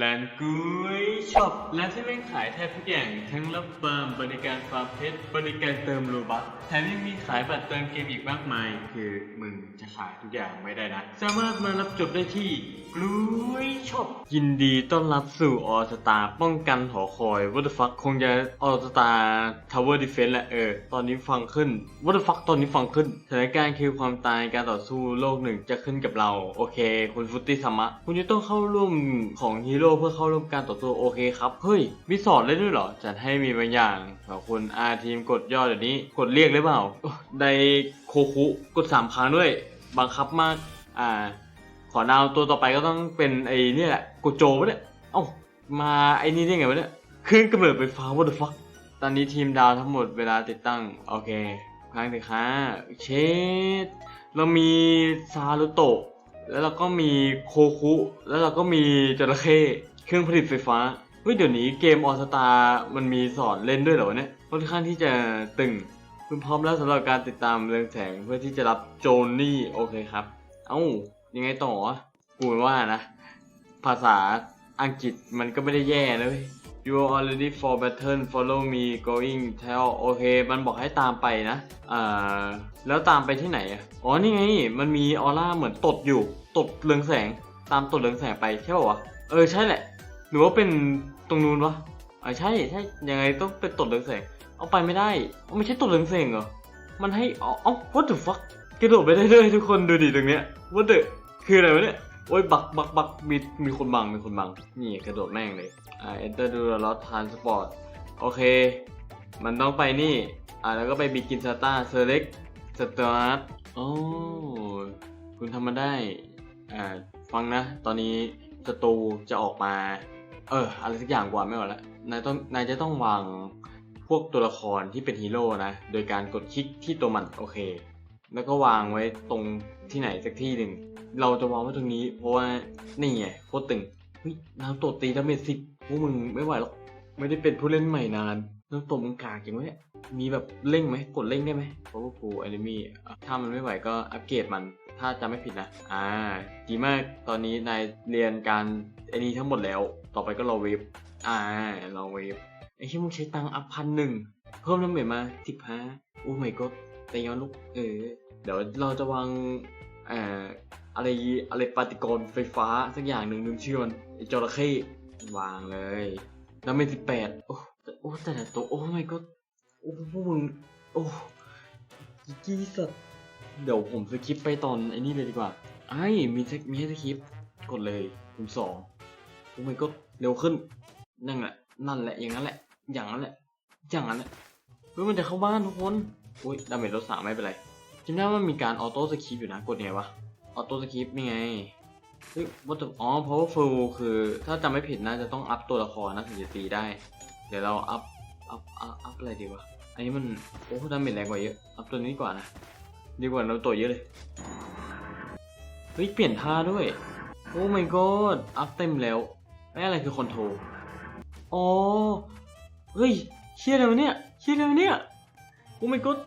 ร้านกุ้ยช็อปร้านที่แม่งขายแทบทุกอย่าง ทั้งรับฟาร์มบริการฟาร์มเพชรบริการเติมโลบัคแถมยังมีขายบัตรเติมเกมอีกมากมาย คือมึงจะขายทุกอย่างไม่ได้นะ สามารถมารับจบได้ที่กล้ยช็อปยินดีต้อนรับสู่ออสตาป้องกันหอคอย What the fuck คงจะออสตาทาวเวอร์ดิเฟนส์แหละเออ ตอนนี้ฟังขึ้น What the fuck ตอนนี้ฟังขึ้นสถานการณ์คือความตายการต่อสู้โลกหนึ่งจะขึ้นกับเรา โอเค คุณฟุตติสมะ คุณจะต้องเข้าร่วมของฮีโร่เพื่อเข้าร่วมการต่อสู้โอเคครับ เฮ้ย มีสอนได้ด้วยเหรอ จัดให้มีบางอย่างขอบคุณอาทีมกดย่อเดี๋ยวนี้ กดเรียกหรือเปล่าไดโคคุกดสามครั้งด้วย บังคับมาก อ่า ขอนาวตัวต่อไปก็ต้องเป็นไอ้นี่แหละโกโจวะเนี่ย เอ้า มาไอ้นี่ได้ไงวะเนี่ยเครื่องกำเนิดไฟฟ้า what the fuck ตอนนี้ทีมดาวทั้งหมดเวลาติดตั้ง โอเคพังสิคะเชดเรามีซารุโตะ แล้วเราก็มีโคคุ แล้วเราก็มีจระเข้เครื่องผลิตไฟฟ้าเฮ้ยเดี๋ยวนี้เกมออสตามันมีสอนเล่นด้วยเหรอเนี่ยค่อนข้างที่จะตึงคุณพร้อมแล้วสำหรับการติดตามเรืองแสงเพื่อที่จะรับโจนนี่โอเคครับ เอ้ายังไงต่อกูว่านะ ภาษาอังกฤษมันก็ไม่ได้แย่นะเว้ย You already for battle follow me going tell โอเค มันบอกให้ตามไปนะ อ่า แล้วตามไปที่ไหนอะอ๋อ นี่ไง มันมีออร่าเหมือนตดอยู่ ตดเรืองแสง ตามตดเรืองแสงไปใช่ป่าวะ เออ ใช่แหละ หรือว่าเป็นตรงนู้นวะอ่าใช่ ใช่ ยังไงต้องเป็นตดเรืองแสง เอาไปไม่ได้ ไม่ใช่ตดเรืองแสงเหรอ มันให้อ๋อ what the fuck กระโดดไปได้เลยทุกคนดูดิตรงเนี้ย what the คืออะไรวะเนี่ย โอ้ยบักบักบักมีมีคนบังมีคนบัง นี่กระโดดแม่งเลยอ่า enter do the lot transport โอเค มันต้องไปนี่ อ่าแล้วก็ไปบิกินสตาร์ select start โอ้คุณทำมาได้ อ่าฟังนะ ตอนนี้ศัตรูจะออกมา เออ อะไรสักอย่างกว่าไม่เอาละนายต้องนายจะต้องวางพวกตัวละครที่เป็นฮีโร่นะ โดยการกดคลิกที่ตัวมันโอเค แล้วก็วางไว้ตรงที่ไหนสักที่หนึ่ง เราจะวางไว้ตรงนี้ เพราะว่านี่ไงโคตรตึงเฮ้ยนาวโตดตีดาเมจสิบพวกมึงไม่ไหวหรอกไม่ได้เป็นผู้เล่นใหม่นานนาวโตดมึงกากจริงเนี่ยมีแบบเร่งไหมกดเร่งได้ไหมเพราะว่ากูแอนิมีถ้ามันไม่ไหวก็อัปเกรดมันถ้าจำไม่ผิดนะ อ่า ดีมาก ตอนนี้นายเรียนการไอ้นี้ทั้งหมดแล้ว ต่อไปก็รอเวฟ อ่า รอเวฟ ไอ้ที่มึงใช้ตังค์อัพพันหนึ่ง เพิ่มน้ำเหม็นมาสิบห้าโอ้ไม่ก็แต่ย้อนลูก เออ เดี๋ยวเราจะวาง อ่อ อะไรอะไรปฏิกรไฟฟ้าสักอย่างหนึ่งลืมชื่อมันไอจระเข้วางเลยแล้วเป็นสิบแปดโอ้แต่โอ้แต่ละตัวโอ้ไม่ก็โอ้พวกมึงโอ้กี้สัตว์เดี๋ยวผมสคิปไปตอนไอ้นี่เลยดีกว่าไอ้มีมีให้สคิปกดเลยคูณสองโอ้ไม่ก็เร็วขึ้นนั่นแหละนั่นแหละอย่างนั้นแหละ อย่างนั้นแหละอย่างนั้นแหละเฮ้ยมันจะเข้าบ้านทุกคนอุ้ยดาเมจลดสามไม่เป็นไรจำได้ว่ามันมีการออโต้สคิปอยู่นะกดไงวะ ออโต้สคิปนี่ไงเฮ้ยว่าแต่อ๋อเพราะว่าฟูคือถ้าจำไม่ผิดน่าจะต้องอัพตัวละครนะถึงจะตีได้ เดี๋ยวเราอัพอัพอัพอัพอะไรดีวะ อันนี้มันโอ้ดาเมจแรงกว่าเยอะ อัพตัวนี้ดีกว่านะ ดีกว่าเราตัวเยอะเลย เฮ้ย เปลี่ยนท่าด้วย โอ้ my god อัพเต็มแล้วไอ้อะไรคือคอนโทรลอ๋อ เฮ้ยเชี่ยอะไรวะเนี่ยเชี่ยอะไรวะเนี่ย โอ้ my god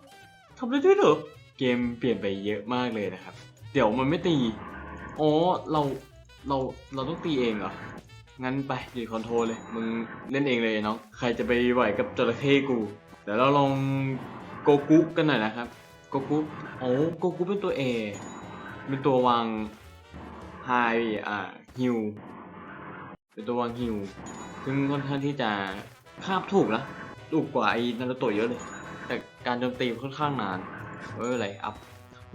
ทำได้ด้วยเหรอ เกมเปลี่ยนไปเยอะมากเลยนะครับ เดี๋ยวมันไม่ตีอ๋อเราเราเราต้องตีเองเหรอ งั้นไปดีคอนโทรลเลย มึงเล่นเองเลยเนาะใครจะไปไหวกับจระเข้กูเดี๋ยวเราลองโกกุกันหน่อยนะครับ โกกุโอ้โกกุเป็นตัวเอเป็นตัววางไฮอ่าฮิวเป็นตัววางฮิวซึ่งค่อนข้างที่จะคาบถูกนะถูกกว่าไอ้นารูโตะเยอะเลย แต่การโจมตีค่อนข้างนาน เอ้ยอะไรอัพ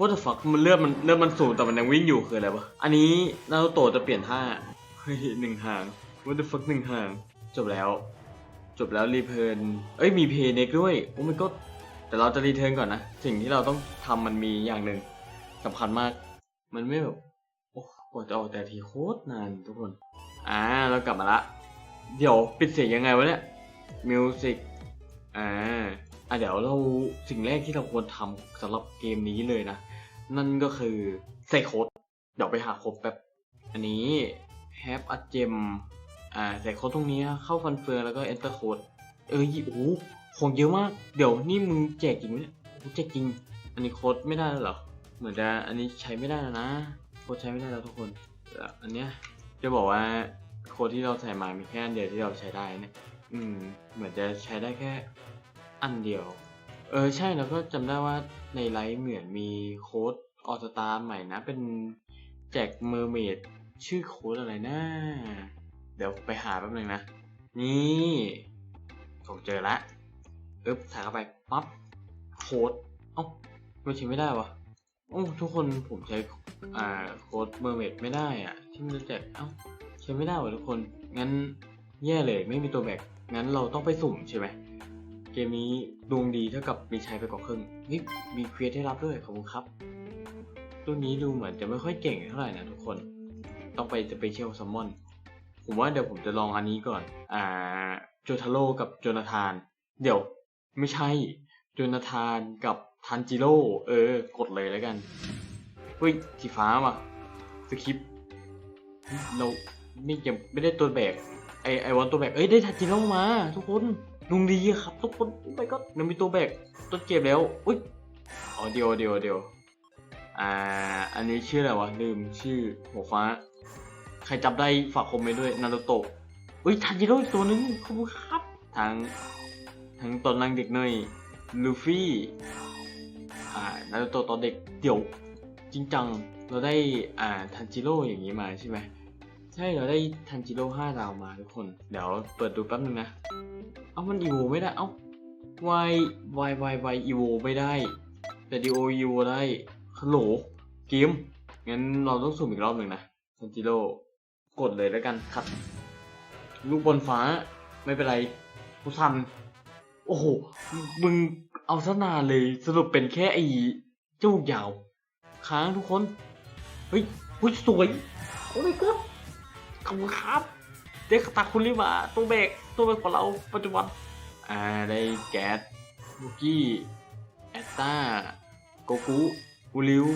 What the fuck มันเลือดมันเลือดมันสูงแต่มันยังวิ่งอยู่คืออะไรวะอันนี้นารูโตะจะเปลี่ยนท่าเฮ้ยหนึ่งหาง What the fuck หนึ่งหาง จบแล้ว จบแล้วรีเทิร์นเอ้ยมีเพย์เน็กด้วยโอ้มันก็แต่เราจะรีเทิร์นก่อนนะ สิ่งที่เราต้องทำมันมีอย่างหนึ่งสำคัญมาก มันไม่แบบโอ้กว่าจะออกแต่ทีโคตรนานทุกคน อ่าเรากลับมาละ เดี๋ยวปิดเสียงยังไงวะเนี่ยมิวสิกอ่าอะเดี๋ยวเราสิ่งแรกที่เราควรทำสำหรับเกมนี้เลยนะ นั่นก็คือใส่โคดเดี๋ยวไปหาโค้ดแบบ อันนี้ have a gem อ่าใส่โคดตรงนี้เข้าฟันเฟืองแล้วก็ enter code เอ้ยโอ้โหของเยอะมาก เดี๋ยวนี่มึงแจกจริงไหมเนี่ยแจกจริง อันนี้โคดไม่ได้แล้วเหรอ เหมือนจะอันนี้ใช้ไม่ได้แล้วนะ โคดใช้ไม่ได้แล้วทุกคนอันเนี้ยจะบอกว่าโคดที่เราใส่มามีแค่อันเดียวที่เราใช้ได้เนี่ย อืม เหมือนจะใช้ได้แค่อันเดียว เออใช่แล้วก็จำได้ว่าในไลฟ์เหมือนมีโค้ดออสตาใหม่นะ เป็นแจกเมอร์เมดชื่อโค้ดอะไรนะ เดี๋ยวไปหาแป๊บนึงนะ นี่ผมเจอละอึ๊บใส่เข้าไปปั๊บโค้ดเอ้ามันใช้ไม่ได้วะโอ้ทุกคนผมใช้อ่าโค้ดเมอร์เมดไม่ได้อะที่มันจะแจกเอ้าใช้ไม่ได้วะทุกคนงั้นแย่เลยไม่มีตัวแบกงั้นเราต้องไปสุ่มใช่ไหม เกมนี้ดวงดีเท่ากับมีชัยไปกว่าครึ่งนี่มีเควสให้รับด้วยขอบคุณครับตัวนี้ดูเหมือนจะไม่ค่อยเก่งเท่าไหร่นะทุกคน ต้องไปจะไปเชียลซัมมอน ผมว่าเดี๋ยวผมจะลองอันนี้ก่อน อ่า โจทาโร่กับโจนาธาน เดี๋ยว ไม่ใช่ โจนาธานกับทันจิโร่ เออ กดเลยแล้วกัน เฮ้ยสีฟ้าว่ะสคริปเราไม่ยังไม่ได้ตัวแบก ไอไอวอนตัวแบก เอ้ยได้ทันจิโร่มา ทุกคน ลุงดีครับทุกคนโอ้ไม่ก็มันมีตัวแบกต้นเกมแล้วอุ้ยอ๋อเดียวเดียวเดียวอ่าอันนี้ชื่ออะไรวะลืมชื่อหัวฟ้า ใครจับได้ฝากคอมเมนต์ด้วยนารูโตะอุ้ยทันจิโร่อีกตัวนึงขอบคุณครับทั้งทั้งตอนนังเด็กเนยลูฟี่อ่านารูโตะตอนเด็กเดี๋ยวจริงจังเราได้อ่าทันจิโร่อย่างนี้มาใช่ไหม ใช่เราได้ทันจิโร่ห้าดาวมาทุกคน เดี๋ยวเปิดดูแป๊บนึงนะ เอามันอีโวไม่ได้ เอ้าวายวายวายวายอีโวไม่ได้ แต่ดีโออีโวได้ฮัลโหลเกมงั้นเราต้องสุ่มอีกรอบหนึ่งนะซันจิโร่กดเลยแล้วกันครับ ลูกบนฟ้าไม่เป็นไรผู้ทันโอ้โห มึงเอาซะนานเลยสรุปเป็นแค่ไอ้เจ้าหยาว ค้างทุกคน เฮ้ยเฮ้ยสวย โอ้ my god ขอบคุณครับ เด็กตาคุณลิมาตัวเบกตัวเบกของเราปัจจุบันอ่าได้แก๊สบุกี้แอตตาโกกุกูริว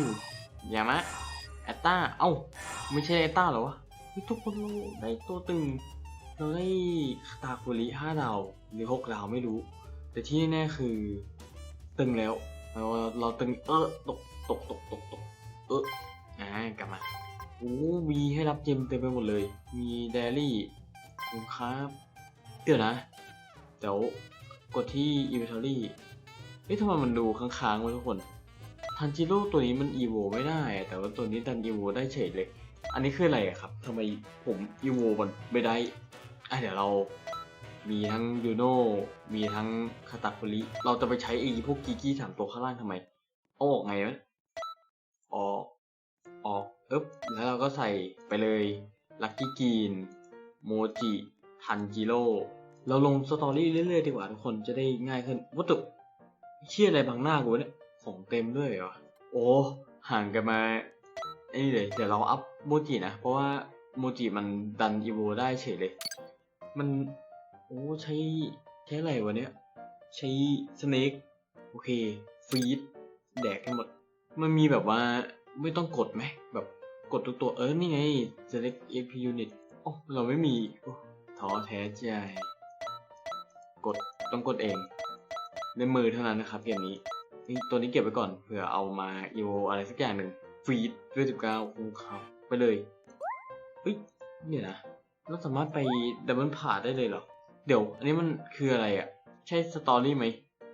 ยามะแอตตาเอ้า ไม่ใช่แอตตาหรอวะทุกคนเราได้ตัวตึงเราได้คาตาคุริห้าดาวหรือหกดาวไม่รู้ แต่ที่แน่ๆคือตึงแล้วเราเราตึงเออตกตกตกตกตกเอออ่ากลับมา โอ้มีให้รับเจมเต็มไปหมดเลย มีเดลี่คุณครับเดี๋ยวนะ เดี๋ยวกดที่ inventory เฮ้ยทำไมมันดูค้างๆไว้ทุกคนทันจิโร่ตัวนี้มันอีโวไม่ได้ แต่ว่าตัวนี้ดันอีโวได้เฉยเลย อันนี้คืออะไรครับทำไมผมอีโวมันไม่ได้อะเดี๋ยวเรามีทั้งยูโน่มีทั้งคาตาคุริเราจะไปใช้ไอ้พวกกีกี้สามตัวข้างล่างทำไมเอาออกไงวะออกออก อึ๊บแล้วเราก็ใส่ไปเลยลักกี้กีนโมจิทันจิโร่เราลงสตอรี่เรื่อยๆดีกว่าทุกคนจะได้ง่ายขึ้นวัตถุเชี่ยอะไรบังหน้ากูเนี่ยของเต็มด้วยเหรอโอ้ห่างกันมาไอ้นี่เลยเดี๋ยวเราอัพโมจินะ เพราะว่าโมจิมันดันอีโวได้เฉยเลย มันโอ้ใช้ใช้อะไรวะเนี่ยใช้สเนกโอเคฟีดแดกให้งหมด มันมีแบบว่า ไม่ต้องกดไหมแบบกดทุกตัวเออนี่ไง select AP unit โอ้เราไม่มีโอ้ท้อแท้ใจ กดต้องกดเองด้วยมือเท่านั้นนะครับเกมนี้นี่ตัวนี้เก็บไว้ก่อนเผื่อเอามาอีโวอะไรสักอย่างหนึ่งฟีดด้วยสิบเก้าคูครับไปเลยเฮ้ยเนี่ยนะเราสามารถไปดับเบิลผ่าได้เลยเหรอ เดี๋ยว อันนี้มันคืออะไรอะ ใช่สตอรี่ไหม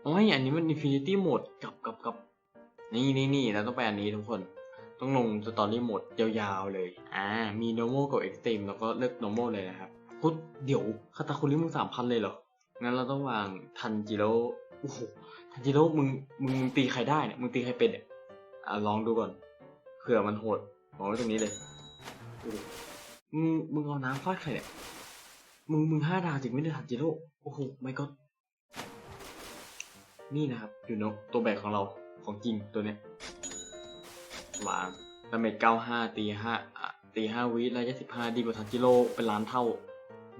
อ๋ออันนี้มัน Infinity Mode กับกับกับนี่นี่นี่เราต้องไปอันนี้ทุกคน ต้องลงสตอรี่โหมดยาวๆเลย อ่า มี normal กับ extreme แล้วก็เลือก normal เลยนะครับพุทเดี๋ยวคาตาคุริมึงสามพันเลยเหรอ งั้นเราต้องวางทันจิโร่โอ้โห ทันจิโร่มึง มึงตีใครได้เนี่ย มึงตีใครเป็นเนี่ย อ่าลองดูก่อน เผื่อมันโหดวางไว้ตรงนี้เลย มึง มึงเอาน้ำฟาดใครเนี่ย มึง มึงห้าดาวจริงไม่ได้ทันจิโร่โอ้โห ไม่ก็ นี่นะครับอยู่นกตัวแบกของเรา ของจริงตัวเนี้ย วางดาเมจเก้าห้าตีห้าตีห้าวิระยะสิบห้าดีกว่าทันจิโร่เป็นล้านเท่า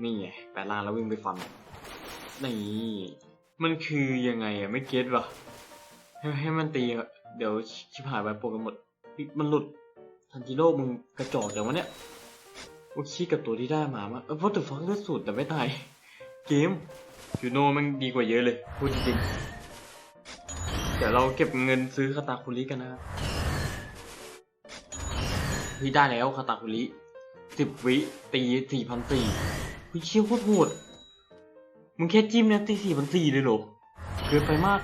นี่ไงแปดล้านแล้ววิ่งไปฟันนี่ มันคือยังไงอะไม่เก็ตวะให้ให้มันตีเดี๋ยวชิบหายไปโปรกันหมด มันหลุดทันจิโร่มึงกระจอกจังวะเนี่ยว่าคิดกับตัวที่ได้มามาเออพราะตัวฟังเลือดสูตรแต่ไม่ตาย เกมยูโนมันดีกว่าเยอะเลยพูดจริงเดี๋ยวเราเก็บเงินซื้อคาตาคุริกันนะครับ พี่ได้แล้วคาตาคุริสิบวิตีสี่พันสี่เฮ้ยเชี่ยวโคตรโหดมึงแค่จิ้มเนี่ยตีสี่พันสี่เลยเหรอเกินไปมาก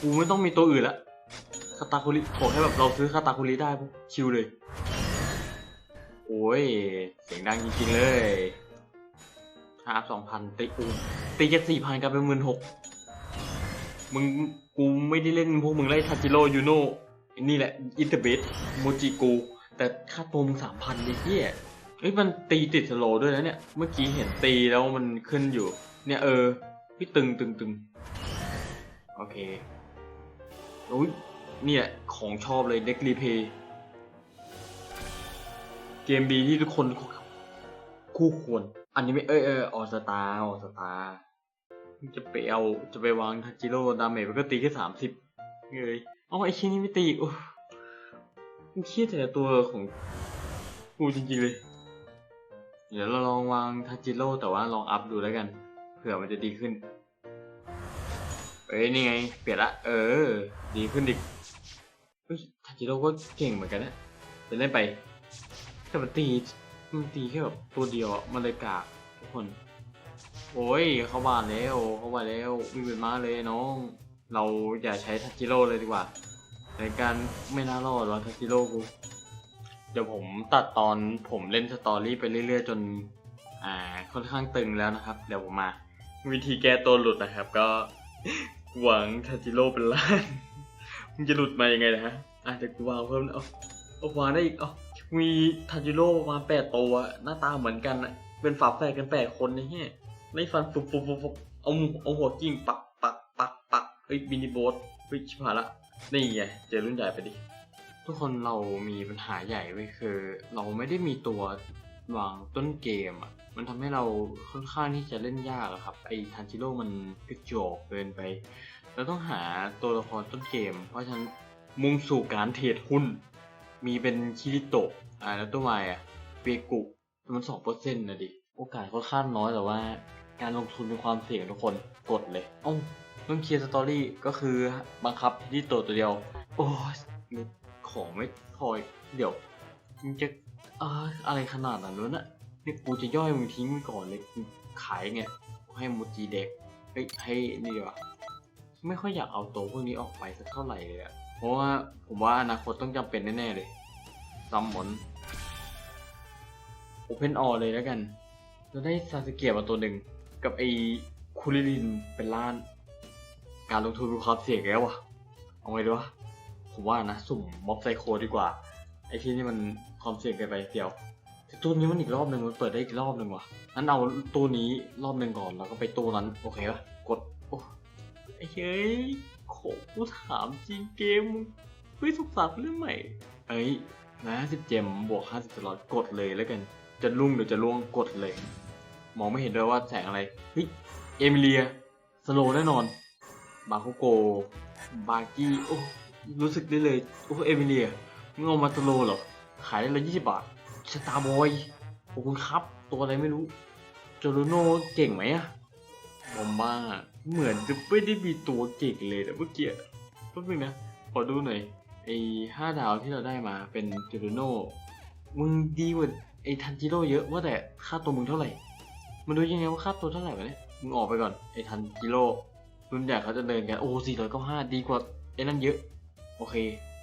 กูไม่ต้องมีตัวอื่นละคาตาคุริขอแค่แบบเราซื้อคาตาคุริได้ปุ๊บชิวเลย โอ้ย เสียงดังจริงๆเลยฮาร์สองพันตีอูตีแค่สี่พันกลายเป็นหมื่นหกมึงกูไม่ได้เล่นพวกมึงไล่ทาจิโร่ยูโน่นี่แหละอินเตอร์เบสโมจิกู แต่ค่าตัวมึงสามพันดิเฮียเฮ้ยมันตีติดสโลด้วยนะเนี่ย เมื่อกี้เห็นตีแล้วมันขึ้นอยู่ เนี่ยเออ พี่ตึงตึงตึงโอเคโอ้ยเนี่แหละของชอบเลยเด็กรีเพย์เกมบีที่ทุกคนคู่ควร อันนี้ไม่เออเออออสตาออสตาจะไปเอาจะไปวางทัจิโร่ดาเมจมันก็ตีแค่สามสิบเลยเอไอ้ชิ้นนี้ไม่ตีอีกโอ้ มันเครียดแต่ตัวของกูจริงๆเลย เดี๋ยวเราลองวางทัจิโร่แต่ว่าลองอัพดูแล้วกัน เผื่อมันจะดีขึ้น เอ้ยนี่ไง เปลี่ยนละ เออ ดีขึ้นดิทัจิโร่ก็เก่งเหมือนกันนะจะเล่นไปแต่มันตีมันตีแค่แบบตัวเดียวมันเลยกากทุกคน โอ้ยเข้าบ้านแล้วเข้าบ้านแล้ววิ่งเป็นม้าเลยน้อง เราอย่าใช้ทัจิโร่เลยดีกว่า ในการไม่น่ารอดวะทัจิโร่กู เดี๋ยวผมตัดตอนผมเล่นสตอรี่ไปเรื่อยๆ จน อ่าค่อนข้างตึงแล้วนะครับ เดี๋ยวผมมา วิธีแก้ตัวหลุดนะครับ ก็หวังทัจิโร่เป็นล้านมึงจะหลุดมายังไงนะฮะอะเดี๋ยวกูวางเพิ่มเอาเอาวางได้อีกเอามีทัจิโร่มาแปดตัวหน้าตาเหมือนกันอะเป็นฝาแฝดกันแปดคนนะเฮ้ยไม่ฟันฟุบฟุบฟุบเอาเอาหัวกิ้งปักปักปักปักเฮ้ยบินิโบสเฮ้ยชิบหายละ นี่ไงเจอรุ่นใหญ่ไปดิ ทุกคนเรามีปัญหาใหญ่ไว้คือ เราไม่ได้มีตัววางต้นเกมอะ มันทำให้เราค่อนข้างที่จะเล่นยากอะครับ ไอ้ทันจิโร่มันกระจอกเกินไป เราต้องหาตัวละครต้นเกม เพราะฉะนั้นมุ่งสู่การเทรดหุ้น มีเป็นคิริโตะอ่าแล้วตัวใหม่อะเปกุมันสองเปอร์เซ็นต์นะดิ โอกาสค่อนข้างน้อยแต่ว่า การลงทุนมีความเสี่ยงทุกคนกดเลย เอ้า ต้องเคลียร์สตอรี่ก็คือบังคับที่ตัวตัวเดียว โอ้ยของไม่พออีกเดี๋ยวมึงจะเอออะไรขนาดนั้นวะนี่ยนี่กูจะย่อยมึงทิ้งก่อนเลยขายไงให้มูจีเด็กเฮ้ยให้นี่ดีกว่าไม่ค่อยอยากเอาตัวพวกนี้ออกไปสักเท่าไหร่เลยอะเพราะว่าผมว่าอนาคตต้องจำเป็นแน่ๆเลยซัมมอนโอเพนออเลยแล้วกันเราได้ซาสเกะมาตัวหนึ่งกับไอ้คูริลินเป็นล้าน การลงทุนมีความเสี่ยงแล้ววะเอาไงดีวะผมว่านะสุ่มม็อบไซโคดีกว่า ไอ้ที่นี่มันความเสี่ยงเกินไปเดียวแต่ตัวนี้มันอีกรอบหนึ่งมันเปิดได้อีกรอบหนึ่งว่ะงั้นเอาตัวนี้รอบหนึ่งก่อนแล้วก็ไปตัวนั้นโอเคปะกดโอ้ไอ้เฮ้ยโขกูถามจริงเกมเฮ้ยสงสารเรื่องใหม่เอ้ยนะสิบเจมบวกห้าสิบตลอดกดเลยแล้วกันจะลุ่งหรือจะล่วงกดเลย มองไม่เห็นด้วยว่าแสงอะไรเฮ้ยเอมิเลียสโลแน่นอน บาโคโก บากี้ โอ้ รู้สึกได้เลย โอ้ เอมิเลียมึงเอามาตโลเหรอ ขายได้ละยี่สิบบาทสตาร์บอย ขอบคุณครับ ตัวอะไรไม่รู้ โจโรโนเก่งไหมอะผมว่าเหมือนจะไม่ได้มีตัวเก่งเลยแต่เมื่อกี้แป๊บนึงนะ ขอดูหน่อย ไอ้ห้าดาวที่เราได้มาเป็นโจโรโนมึงดีกว่าไอ้ทันจิโร่เยอะว่าแต่ค่าตัวมึงเท่าไหร่ มันดูยังไงว่าค่าตัวเท่าไหร่วะเนี่ย มึงออกไปก่อนไอ้ทันจิโร่ รุ่นใหญ่เขาจะเดินกัน โอ้สี่ร้อยเก้าห้าดีกว่าไอ้นั่นเยอะ โอเค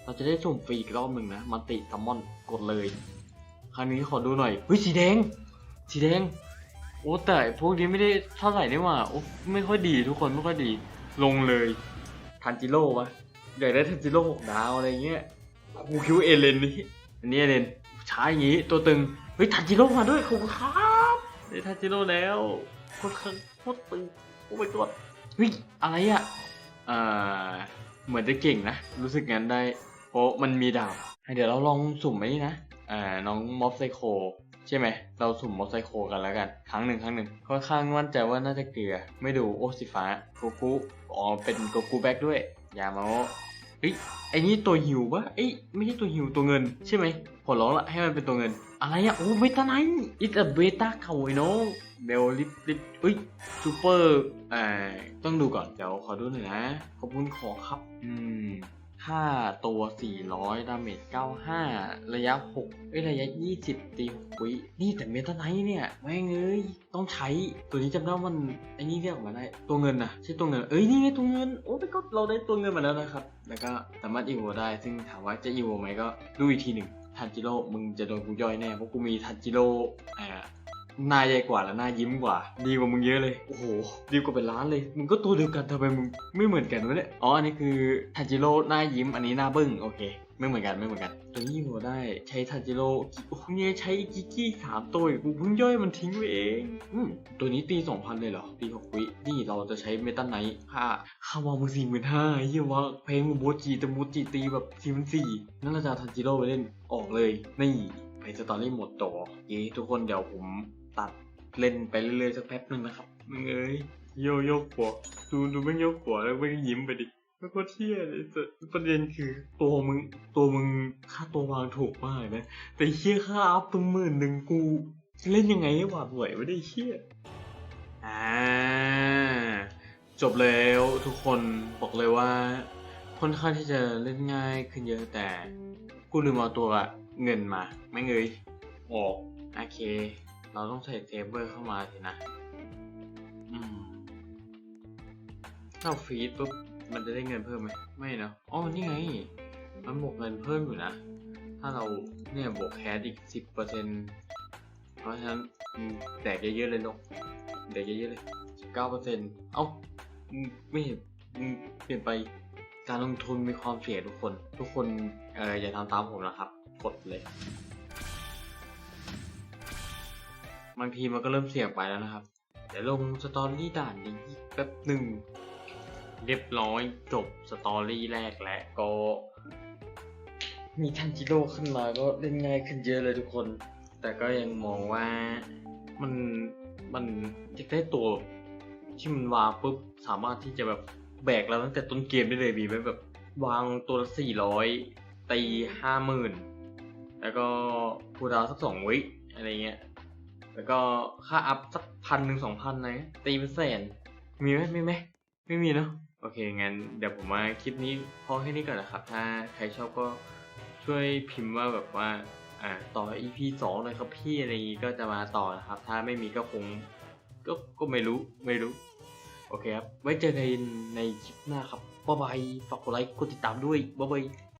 เราจะได้สุ่มฟรีอีกรอบหนึ่งนะ มันติซัมมอนกดเลย ครั้งนี้ขอดูหน่อย เฮ้ย สีแดง สีแดง โอ้แต่พวกนี้ไม่ได้เท่าไหร่นี่หว่า โอ้ไม่ค่อยดีทุกคนไม่ค่อยดี ลงเลย ทันจิโร่วะอยากได้ทันจิโร่หกดาวอะไรเงี้ยกูคิดว่าเอเลนนี่อันนี้เอเลนช้าอย่างงี้ตัวตึง เฮ้ยทันจิโร่มาด้วยขอบคุณครับได้ทันจิโร่แล้วโคตรคังโคตรตึงโอ้ my god เฮ้ยอะไรอะอ่าเหมือนจะเก่งนะ รู้สึกงั้นได้เพราะมันมีดาบเดี๋ยวเราลองสุ่มไอ้นี่นะอ่าน้องม็อบไซโคใช่ไหม เราสุ่มม็อบไซโคกันแล้วกัน ครั้งหนึ่งครั้งหนึ่งค่อนข้างมั่นใจว่าน่าจะเกลือ ไม่ดูโอสีฟ้าโกกุอ๋อเป็นโกกุแบ็กด้วยยามาโอ้เฮ้ยไอ้นี่ตัวหิวปะเอ้ยไม่ใช่ตัวหิวตัวเงิน ใช่ไหมขอร้องละให้มันเป็นตัวเงิน อะไรอะโอ้เบต้าไนท์อิตาเบต้าเก่าไอ้น้องเบลลิปลิปเอ้ยซูเปอร์อ่าต้องดูก่อนเดี๋ยวขอดูหน่อยนะ ขอบคุณขอครับ อืมค่าตัว 400 ดาเมจ 95 ระยะ 6 เอ้ย ระยะ 20 ตี6วินี่แต่เมตาไนท์เนี่ย แม่งเอ้ย ต้องใช้ ตัวนี้จำได้มันไอ้นี่เรียกออกมาได้ ตัวเงินนะใช่ตัวเงิน เอ้ย นี่ไงตัวเงิน โอ้ไม่ก็เราได้ตัวเงินมาแล้วนะครับ แล้วก็สามารถอีโวได้ ซึ่งถามว่าจะอีโวไหมก็ดูอีกทีหนึ่ง ทันจิโร่ มึงจะโดนกูย่อยแน่ เพราะกูมีทันจิโร่อ่า หน้าใหญ่กว่าและหน้ายิ้มกว่า ดีกว่ามึงเยอะเลย โอ้โห ดีกว่าเป็นล้านเลย มึงก็ตัวเดียวกันทำไมมึงไม่เหมือนกันวะเนี่ย อ๋อ อันนี้คือทันจิโร่หน้ายิ้ม อันนี้หน้าบึ้ง โอเค ไม่เหมือนกันไม่เหมือนกัน ตัวนี้หัวได้ใช้ทันจิโร่โอ้โหเนี่ยใช้กิกกี้สามตัวกูเพิ่งย่อยมันทิ้งไปเอง อืม ตัวนี้ตีสองพันเลยเหรอ ตีหกวิ นี่เราจะใช้เมตาไนท์ค่าค่าวามือสี่หมื่นห้าเฮียว่าเพลงโบจีแต่โบจีตีแบบสี่พันสี่นั่นเราจะเอาทันจิโร่ไปเล่นออกเลย นี่ไปสตอรี่หมดต่อเย้ทุกคนเดี๋ยวผม ตัดเล่นไปเรื่อยๆสักแป๊บหนึ่งนะครับมึงเอ้ยโยโยกหัวดูดูแม่งโยกหัวแล้วแม่งยิ้มไปดิไม่โคตรเที่ยเลยแต่ประเด็นคือตัวมึงตัวมึงค่าตัววางถูกมากนะแต่เชี่ยค่าอัพตัวหมื่นหนึ่งกู เล่นยังไงให้หวาดไหวไม่ได้เชี่ยอ่าจบแล้วทุกคนบอกเลยว่า ค่อนข้างที่จะเล่นง่ายขึ้นเยอะแต่กูลืมเอาตัวเงินมา ไม่เงยออกโอเค เราต้องใส่เซฟเวอร์เข้ามาสินะอืมถ้าฟีดปุ๊บมันจะได้เงินเพิ่มไหมไม่เนอะอ๋อนี่ไง มันบวกเงินเพิ่มอยู่นะ ถ้าเราเนี่ยบวกแคสอีกสิบเปอร์เซ็นเพราะฉะนั้นแดกเยอะๆเลยนกแดกเยอะๆเลยสิบเก้าเปอร์เซ็นเอ้าไม่เห็นเปลี่ยนไปการลงทุนมีความเสี่ยงทุกคน ทุกคนเอออย่าทำตามผมนะครับ กดเลย บางทีมันก็เริ่มเสี่ยงไปแล้วนะครับ เดี๋ยวลงสตอรี่ด่านนี้แป๊บหนึ่งเรียบร้อยจบสตอรี่แรกและก็ มีทันจิโร่ขึ้นมาก็เล่นง่ายขึ้นเยอะเลยทุกคน แต่ก็ยังมองว่ามันมันอยากได้ตัวที่มันวางปุ๊บสามารถที่จะแบบแบกเราตั้งแต่ต้นเกมได้เลยมีไหมแบบวางตัวละสี่ร้อยตีห้าหมื่นแล้วก็พูดาวสักสองวิอะไรเงี้ย แล้วก็ค่าอัพสักพันหนึ่งสองพันนะตีเป็นแสนมีไหมไมีไหมไม่มีเนอะโอเค งั้นเดี๋ยวผมมาคลิปนี้พอแค่นี้ก่อนนะครับ ถ้าใครชอบก็ช่วยพิมพ์ว่าแบบว่าอ่าต่อ EP สองเลยครับพี่อะไรอย่างงี้ก็จะมาต่อนะครับ ถ้าไม่มีก็คงก็ก็ไม่รู้ไม่รู้ โอเคครับ ไว้เจอกันในคลิปหน้าครับบ๊ายบายฝากกดไลค์กดติดตามด้วยบ๊ายบาย